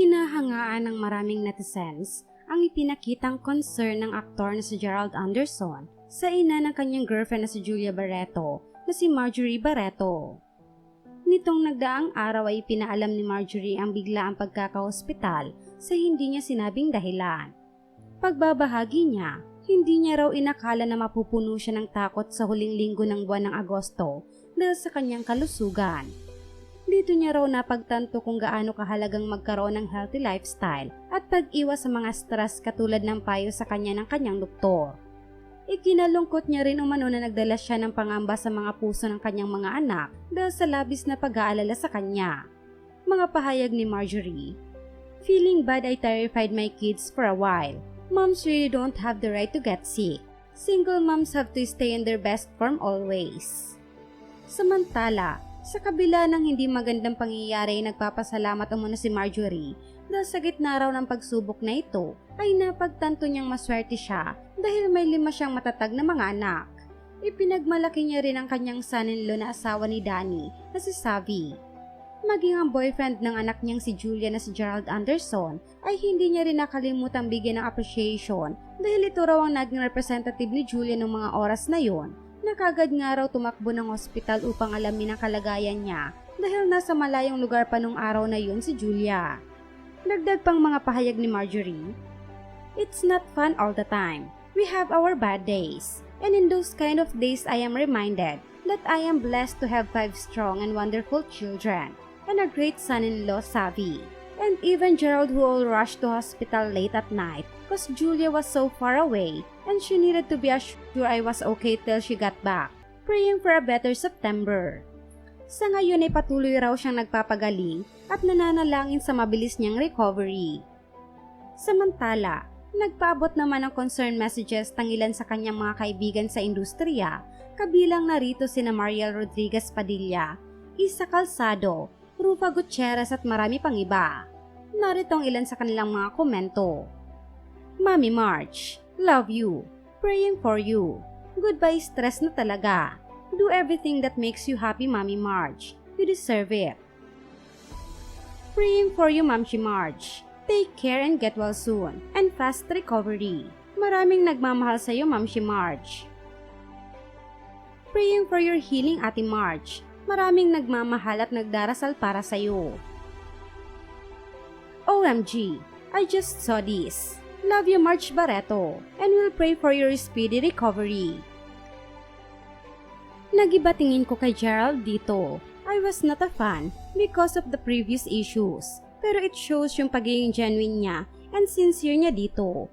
Kinahangaan ng maraming netizens ang ipinakitang concern ng aktor na si Gerald Anderson sa ina ng kanyang girlfriend na si Julia Barreto na si Marjorie Barreto. Nitong nagdaang araw ay pinaalam ni Marjorie ang biglaang pagkakahospital sa hindi niya sinabing dahilan. Pagbabahagi niya, hindi niya raw inakala na mapupuno siya ng takot sa huling linggo ng buwan ng Agosto dahil sa kanyang kalusugan. Dito niya raw napagtanto kung gaano kahalagang magkaroon ng healthy lifestyle at pag-iwas sa mga stress katulad ng payo sa kanya ng kanyang doktor. Ikinalungkot niya rin umano na nagdala siya ng pangamba sa mga puso ng kanyang mga anak dahil sa labis na pag-aalala sa kanya. Mga pahayag ni Marjorie, Feeling bad I terrified my kids for a while. Moms really don't have the right to get sick. Single moms have to stay in their best form always. Samantala, sa kabila ng hindi magandang pangyayari ay nagpapasalamat umano si Marjorie dahil sa gitna raw ng pagsubok na ito ay napagtanto niyang maswerte siya dahil may lima siyang matatag na mga anak. Ipinagmalaki niya rin ang kanyang son-in-law na asawa ni Danny na si Savi. Maging ang boyfriend ng anak niyang si Julia na si Gerald Anderson ay hindi niya rin nakalimutang bigyan ng appreciation dahil ito raw ang naging representative ni Julia noong mga oras na yon Nakagad nga raw tumakbo ng ospital upang alamin ang kalagayan niya dahil nasa malayong lugar pa nung araw na yun si Julia. Dagdag pang mga pahayag ni Marjorie, It's not fun all the time. We have our bad days. And in those kind of days I am reminded that I am blessed to have five strong and wonderful children and a great son-in-law, Savi. And even Gerald who all rushed to hospital late at night because Julia was so far away and she needed to be assured I was okay till she got back, praying for a better September. Sa ngayon ay patuloy raw siyang nagpapagaling at nananalangin sa mabilis niyang recovery. Samantala, nagpaabot naman ng concern messages ng ilan sa kanyang mga kaibigan sa industriya, kabilang narito sina Mariel Rodriguez Padilla, Isa Calzado, Rufa Gutierrez at marami pang iba. Narito ang ilan sa kanilang mga komento. Mami March, love you. Praying for you. Goodbye stress na talaga. Do everything that makes you happy, Mami March. You deserve it. Praying for you, Mamshi March. Take care and get well soon. And fast recovery. Maraming nagmamahal sa iyo, Mamshi March. Praying for your healing, Ate March. Maraming nagmamahal at nagdarasal para sa iyo. OMG, I just saw this. Love you, March Barreto, and will pray for your speedy recovery. Nagiba tingin ko kay Gerald dito. I was not a fan because of the previous issues. Pero it shows yung pagiging genuine niya and sincere niya dito.